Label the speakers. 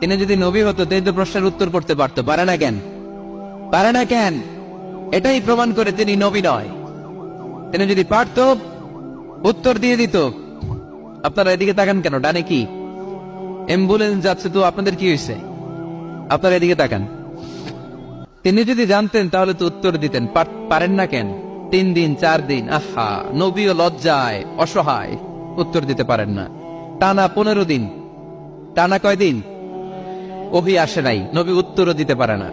Speaker 1: তিনি যদি নবী হতো, তিনি তো প্রশ্নের উত্তর করতে পারতো। পারে না কেন? পারে না কেন? এটাই প্রমাণ করে তিনি নবী নয়। তিনি যদি পারত, উত্তর দিয়ে দিত। আপনারা এদিকে তাকান কেন? ডানে কি? অ্যাম্বুলেন্স যাচ্ছে তো, আপনাদের কি হয়েছে? আপনারা এদিকে তাকান। তিনি যদি জানতেন, তাহলে তো উত্তর দিতেন। পার- পারেন না কেন? তিন দিন, চার দিন, আহা! নবীও লজ্জায়, অসহায়। উত্তর দিতে পারেন না। টানা পনেরো দিন। টানা কয়দিন অভি আসে নাই নবী উত্তরও দিতে পারে না।